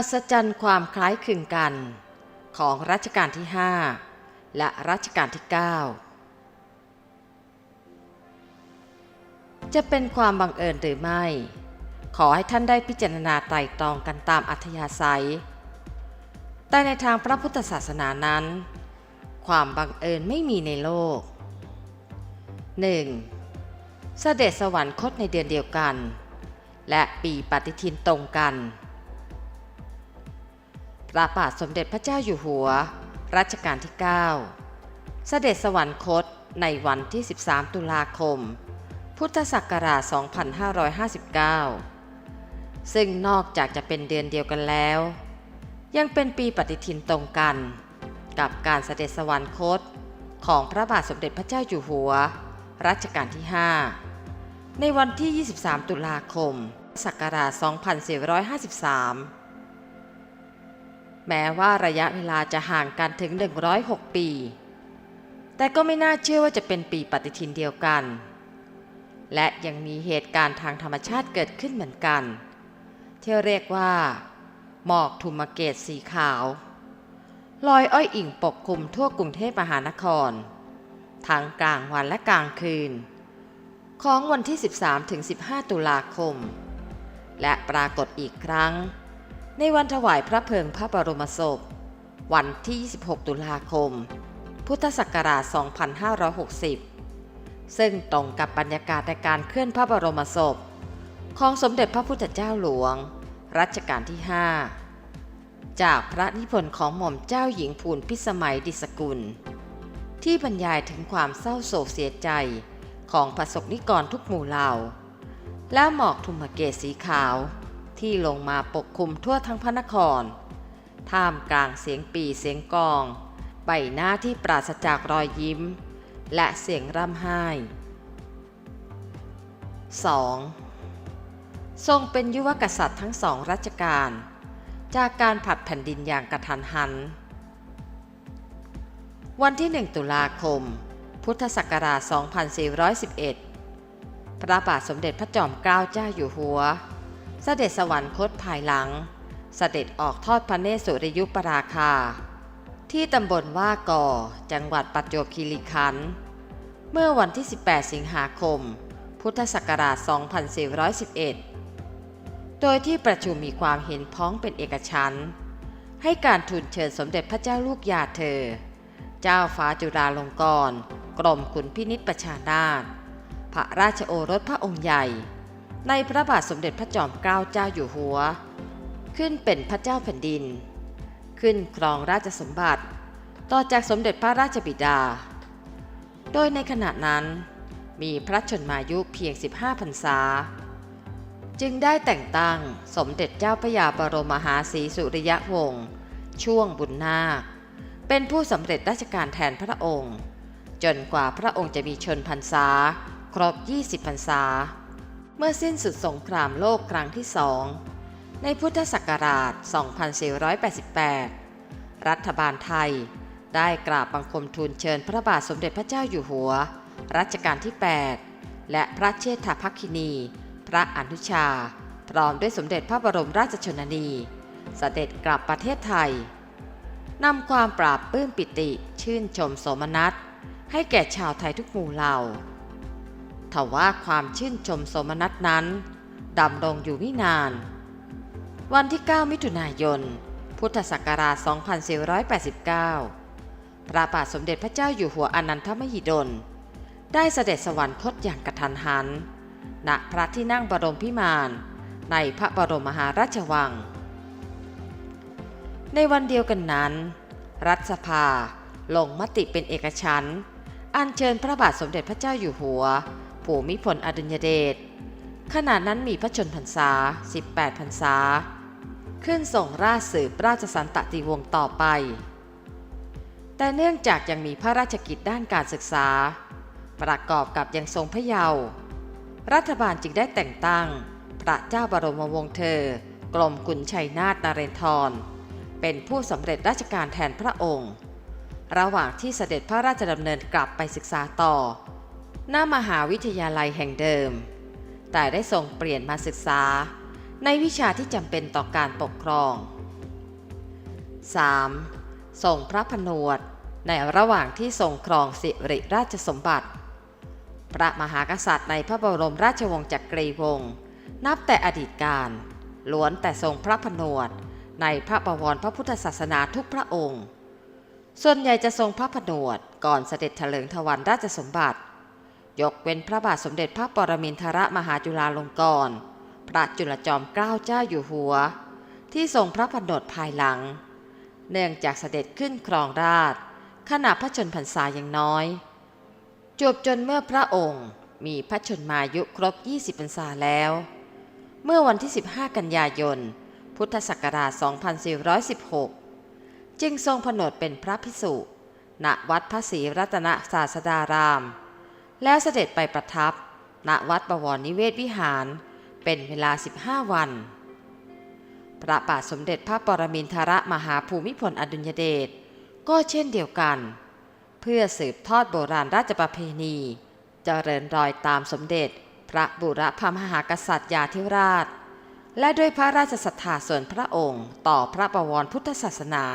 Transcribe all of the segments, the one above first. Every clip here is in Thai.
อัศจรรย์ความคล้ายคลึงกัน ของรัชกาลที่ 5 และรัชกาลที่ 9 จะเป็นความบังเอิญหรือไม่ ขอให้ท่านได้พิจารณาไตร่ตรองกันตามอัธยาศัย แต่ในทางพระพุทธศาสนานั้น ความบังเอิญไม่มีในโลก 1. เสด็จสวรรคตในเดือนเดียวกัน และปีปฏิทินตรงกัน พระบาทสมเด็จพระเจ้าอยู่หัว รัชกาลที่ 9 เสด็จสวรรคตในวันที่ 13 ตุลาคม พุทธศักราช 2559 ซึ่งนอกจากจะเป็นเดือนเดียวกันแล้ว ยังเป็นปีปฏิทินตรงกัน กับการเสด็จสวรรคตของพระบาทสมเด็จพระเจ้าอยู่หัว รัชกาลที่ 5 ในวันที่ 23 ตุลาคม ศักราช 2453 แม้ว่าระยะเวลาจะห่างกันถึง 106 ปี แต่ก็ไม่น่าเชื่อว่าจะเป็นปีปฏิทินเดียวกัน และยังมีเหตุการณ์ทางธรรมชาติเกิดขึ้นเหมือนกัน ที่เรียกว่า หมอกทุมเกตสีขาว ลอยอ้อยอิ่งปกคลุมทั่วกรุงเทพมหานคร ทั้งกลางวันและกลางคืน ของวันที่ 13-15 ตุลาคม และปรากฏอีกครั้ง ในวันถวายพระเพลิงพระบรมศพ วันที่ 26 ตุลาคม พุทธศักราช 2560 ซึ่งตรงกับบรรยากาศในการเคลื่อนพระบรมศพ ของสมเด็จพระพุทธเจ้าหลวง รัชกาลที่ 5 จากพระนิพนธ์ของหม่อมเจ้าหญิงภูลพิสมัยดิสกุล ที่บรรยายถึงความเศร้าโศกเสียใจของประสบนิกรทุกหมู่เหล่า และหมอกทุมเกศสีขาว ที่ลงมาปกคลุมทั่วทั้งพระนคร ท่ามกลางเสียงปีเสียงกอง ใบหน้าที่ปราศจากรอยยิ้ม และเสียงร่ำไห้ 2. ทรงเป็นยุวกษัตริย์ทั้งสองรัชกาล จากการผัดแผ่นดินอย่างกระทันหัน วันที่ 1 ตุลาคม พุทธศักราช 2411 พระบาทสมเด็จพระจอมเกล้าเจ้าอยู่หัว เสด็จสวรรคตภายหลัง เสด็จออกทอดพระเนตรสุริยุปราคา ที่ตำบลว่าก่อ จังหวัดประจวบคีรีขันธ์เมื่อวันที่ 18 สิงหาคม พุทธศักราช 2411 โดยที่ประชุมมีความเห็นพ้องเป็นเอกฉันท์ให้การทูลเชิญสมเด็จพระเจ้าลูกยาเธอ เจ้าฟ้าจุฬาลงกรณ์กรมขุนพินิษประชานาถพระราชโอรสพระองค์ใหญ่ ในพระบาทสมเด็จพระจอมเกล้าเจ้าอยู่หัว ขึ้นเป็นพระเจ้าแผ่นดิน ขึ้นครองราชสมบัติ ต่อจากสมเด็จพระราชบิดา โดยในขณะนั้นมีพระชนมายุเพียง 15พรรษา จึงได้แต่งตั้งสมเด็จเจ้าพระยาบรมมหาศรีสุริยวงศ์ช่วงบุญนาค เป็นผู้สำเร็จราชการแทนพระองค์ จนกว่าพระองค์จะมีชนพรรษา ครบ 20พรรษา เมื่อสิ้นสุดสงครามโลกครั้งที่สอง ในพุทธศักราช 2488 รัฐบาลไทย ได้กราบบังคมทูลเชิญพระบาทสมเด็จพระเจ้าอยู่หัว รัชกาลที่ 8 และพระเชษฐาภคินี พระอนุชา พร้อมด้วยสมเด็จพระบรมราชชนนีเสด็จกลับประเทศไทย นำความปราบปลื้มปิติชื่นชมโสมนัสให้แก่ชาวไทยทุกหมู่เหล่า ทว่าความชื่นชมโสมนัสนั้นดำรงอยู่ไม่นาน วันที่ 9 มิถุนายน พุทธศักราช 2489 พระบาทสมเด็จพระเจ้าอยู่หัวอนันทมหิดล ได้เสด็จสวรรคตอย่างกระทันหัน ณ พระที่นั่งบรมพิมาน ในพระบรมมหาราชวัง ในวันเดียวกันนั้น รัฐสภาลงมติเป็นเอกฉันท์อัญเชิญพระบาทสมเด็จพระเจ้าอยู่หัว ภูมิพลอดุลยเดชขณะนั้นมีพระชนพรรษา 18 พรรษา ขึ้นส่งราชสืบราชสันตติวงศ์ต่อไป แต่เนื่องจากยังมีพระราชกิจด้านการศึกษา ประกอบกับยังทรงพระเยาว์รัฐบาลจึงได้แต่งตั้ง พระเจ้าบรมวงศ์เธอ กรมกุลชัยนาทนาเรนทร เป็นผู้สำเร็จราชการแทนพระองค์ ระหว่างที่เสด็จพระราชดำเนินกลับไปศึกษาต่อ หน้ามหาวิทยาลัยแห่งเดิม แต่ได้ทรงเปลี่ยนมาศึกษา ในวิชาที่จำเป็นต่อการปกครอง 3. ทรงพระผนวดในระหว่างที่ทรงครองสิริราชสมบัติ พระมหากษัตริย์ในพระบรมราชวงศ์จักรีวงศ์นับแต่อดีตการล้วนแต่ทรงพระผนวดในพระบวรพระพุทธศาสนาทุกพระองค์ ส่วนใหญ่จะทรงพระผนวดก่อนเสด็จเถลิงถวันราชสมบัติ ยกเว้นพระบาทสมเด็จพระปรมินทรมหาจุฬาลงกรณ์พระจุลจอมเกล้าเจ้าอยู่หัว ที่ทรงพระผนดภายหลัง เนื่องจากเสด็จขึ้นครองราชขณะพระชนพรรษาอย่างน้อยจบจนเมื่อพระองค์มีพระชนมายุครบ 20พรรษาแล้ว เมื่อวันที่ 15 กันยายน พุทธศักราช 2416 จึงทรงผนวดเป็นพระพิสุณวัดพระศรีรัตนศาสดาราม แล้วเสด็จไปประทับ ณ วัดบวรนิเวศวิหาร เป็นเวลา 15 วัน พระบาทสมเด็จพระปรมินทรมหาภูมิพลอดุลยเดช ก็เช่นเดียวกัน เพื่อสืบทอดโบราณราชประเพณีเจริญรอยตามสมเด็จ พระบุรพมหากษัตริย์ยาธิราช และด้วยพระราชศรัทธาส่วนพระองค์ต่อพระบวรพุทธศาสนา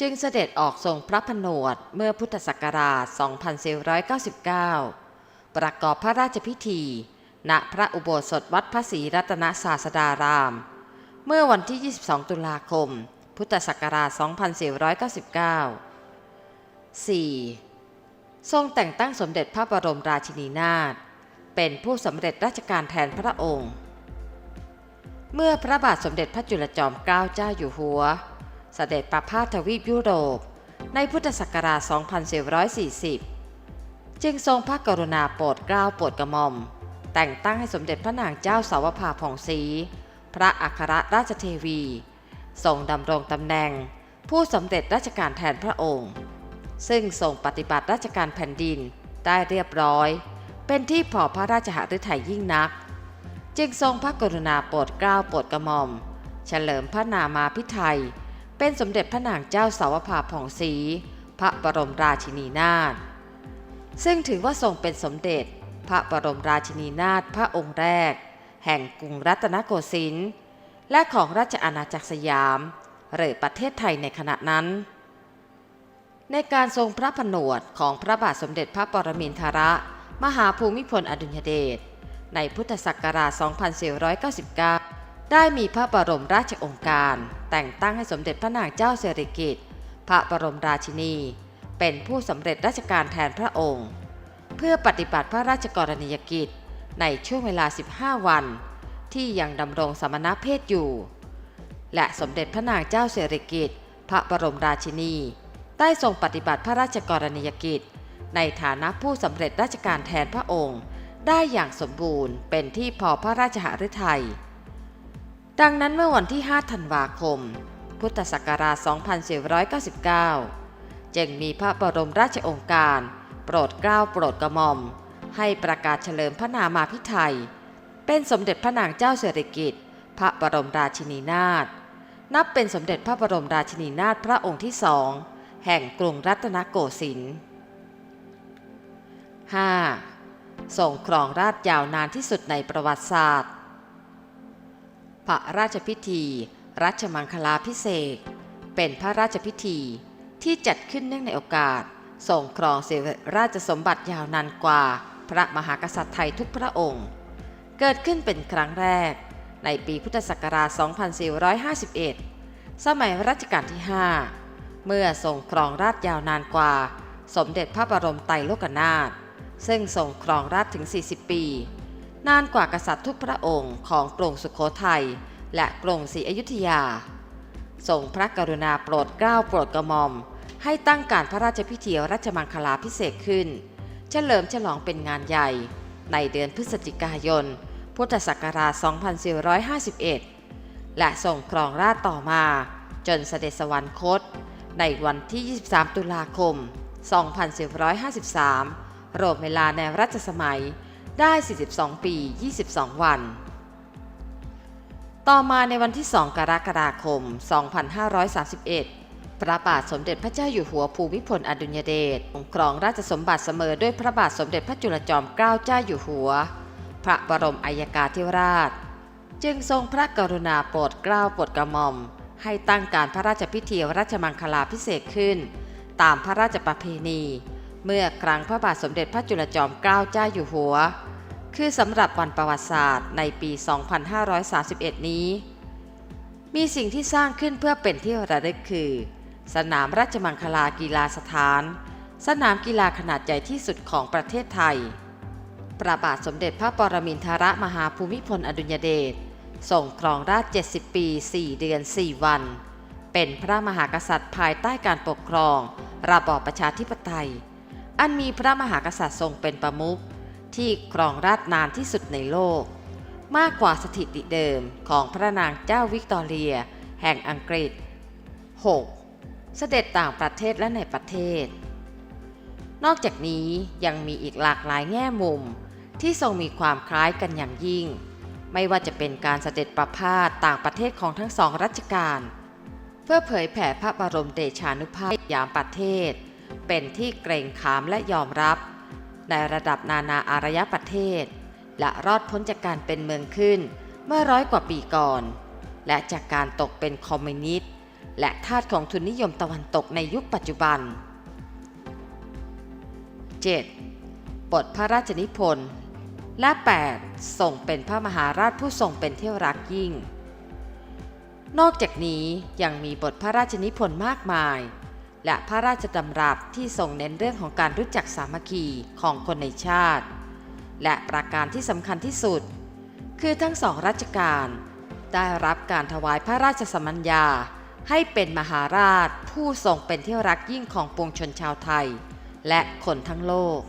จึงเสด็จออกทรงพระผนวดเมื่อพุทธศักราช 2499 ประกอบพระราชพิธี ณ พระอุโบสถวัดพระศรีรัตนศาสดาราม เมื่อวันที่ 22 ตุลาคม พุทธศักราช 2499 4. ทรงแต่งตั้งสมเด็จพระบรมราชินีนาถ เป็นผู้สำเร็จราชการแทนพระองค์ เมื่อพระบาทสมเด็จพระจุลจอมเกล้าเจ้าอยู่หัว เสด็จประพาสทวีปยุโรป ในพุทธศักราช 2440 จึงทรงพระกรุณาโปรดเกล้าโปรดกระหม่อม แต่งตั้งให้สมเด็จพระนางเจ้าสาวภาผ่องศรีพระอัครราชเทวี ทรงดำรงตำแหน่ง ผู้สำเร็จราชการแทนพระองค์ ซึ่งทรงปฏิบัติราชการแผ่นดินได้เรียบร้อย เป็นที่พอพระราชหฤทัยยิ่งนัก จึงทรงพระกรุณาโปรดเกล้าโปรดกระหม่อม เฉลิมพระนามาพิไทย เป็นสมเด็จพระนางเจ้าสาวภาผ่องศรีพระบรมราชินีนาถซึ่งถือว่าทรงเป็นสมเด็จพระบรมราชินีนาถพระองค์แรก แห่งกรุงรัตนโกสินทร์และของราชอาณาจักรสยามหรือประเทศไทยในขณะนั้น ในการทรงพระผนวดของพระบาทสมเด็จพระปรมินทรมหาภูมิพลอดุลยเดชในพุทธศักราช 2499 ได้มีพระบรมราชองค์การ แต่งตั้งให้สมเด็จพระนางเจ้าสิริกิติ์พระบรมราชินี เป็นผู้สำเร็จราชการแทนพระองค์ เพื่อปฏิบัติพระราชกรณียกิจในช่วงเวลา 15 วัน ที่ยังดำรงสมณเพศอยู่ และสมเด็จพระนางเจ้าสิริกิติ์พระบรมราชินี ได้ทรงปฏิบัติพระราชกรณียกิจ ในฐานะผู้สำเร็จราชการแทนพระองค์ ได้อย่างสมบูรณ์เป็นที่พอพระราชหฤทัย ดังนั้นเมื่อวันที่ 5 ธันวาคม พุทธศักราช 2499 จึงมีพระบรมราชองค์การ โปรดเกล้าโปรดกระหม่อม ให้ประกาศเฉลิมพระนามาพิไทย เป็นสมเด็จพระนางเจ้าสิริกิติ์พระบรมราชินีนาถ นับเป็นสมเด็จพระบรมราชินีนาถพระองค์ที่สอง แห่งกรุงรัตนโกสินทร์ 5. ทรงครองราชยาวนานที่สุดในประวัติศาสตร์ ระราชพิธี รัชมังคลาพิเศษเป็นพระราชพิธีที่จัดขึ้นเนื่องในโอกาสทรงครองเสวราชสมบัติยาวนานกว่าพระมหากษัตริย์ไทยทุกพระองค์ เกิดขึ้นเป็นครั้งแรก ในปีพุทธศักราช 2451 สมัยรัชกาลที่ 5 เมื่อทรงครองราชยาวนานกว่า สมเด็จพระบรมไตรโลกนาถซึ่งทรงครองราชถึง 40 ปี นานกว่ากษัตริย์ทุกพระองค์ของกรุงสุโขทัยและกรุงศรีอยุธยาทรงพระกรุณาโปรดเกล้าโปรดกระหม่อม ให้ตั้งการพระราชพิธีรัชมังคลาพิเศษขึ้น เฉลิมฉลองเป็นงานใหญ่ ในเดือนพฤศจิกายน พุทธศักราช 2451 และทรงครองราชต่อมา จนเสด็จสวรรคต ในวันที่ 23 ตุลาคม 2453รวมเวลาในรัชสมัย ได้ 42 ปี 22 วัน ต่อมาในวันที่ 2 กรกฎาคม 2531 พระบาทสมเด็จพระเจ้าอยู่หัวภูมิพลอดุลยเดชทรงครองราชสมบัติเสมอด้วยพระบาทสมเด็จพระจุลจอมเกล้าเจ้าอยู่หัว พระบรมอัยกาธิราช จึงทรงพระกรุณาโปรดเกล้าโปรดกระหม่อม ให้ตั้งการพระราชพิธีราชมังคลาพิเศษขึ้น ตามพระราชประเพณี เมื่อครั้งพระบาทสมเด็จพระจุลจอมเกล้าเจ้าอยู่หัว คือสำหรับวันประวัติศาสตร์ในปี 2531 นี้ มีสิ่งที่สร้างขึ้นเพื่อเป็นที่ระลึกคือ สนามราชมังคลากีฬาสถาน สนามกีฬาขนาดใหญ่ที่สุดของประเทศไทยพระบาทสมเด็จพระปรมินทรมหาภูมิพลอดุลยเดชทรงครองราช 70 ปี 4 เดือน 4 วัน เป็นพระมหากษัตริย์ภายใต้การปกครอง ระบอบประชาธิปไตย อันมีพระมหากษัตริย์ทรงเป็นประมุข ที่ครองราชนานที่สุดในโลก มากกว่าสถิติเดิมของพระนางเจ้าวิกตอเรีย แห่งอังกฤษ 6. เสด็จต่างประเทศและในประเทศ นอกจากนี้ยังมีอีกหลากหลายแง่มุมที่ทรงมีความคล้ายกันอย่างยิ่ง ไม่ว่าจะเป็นการเสด็จประพาสต่างประเทศของทั้งสองรัชกาลเพื่อเผยแผ่พระบรมเดชานุภาพยามประเทศ เป็นที่เกรงขามและยอมรับ ในระดับนานาอารยประเทศ และรอดพ้นจากการเป็นเมืองขึ้นเมื่อร้อยกว่าปีก่อน และจากการตกเป็นคอมมิวนิสต์และทาสของทุนนิยมตะวันตกในยุคปัจจุบัน 7. บทพระราชนิพนธ์และ 8. ส่งเป็นพระมหาราชผู้ทรงเป็นเที่รักยิ่ง นอกจากนี้ยังมีบทพระราชนิพนธ์มากมาย และพระราชดำรัสที่ทรงเน้นเรื่องของการรู้จักสามัคคีของคนในชาติ และประการที่สำคัญที่สุด คือทั้งสองรัชกาลได้รับการถวายพระราชสมัญญา ให้เป็นมหาราชผู้ทรงเป็นที่รักยิ่งของปวงชนชาวไทย และคนทั้งโลก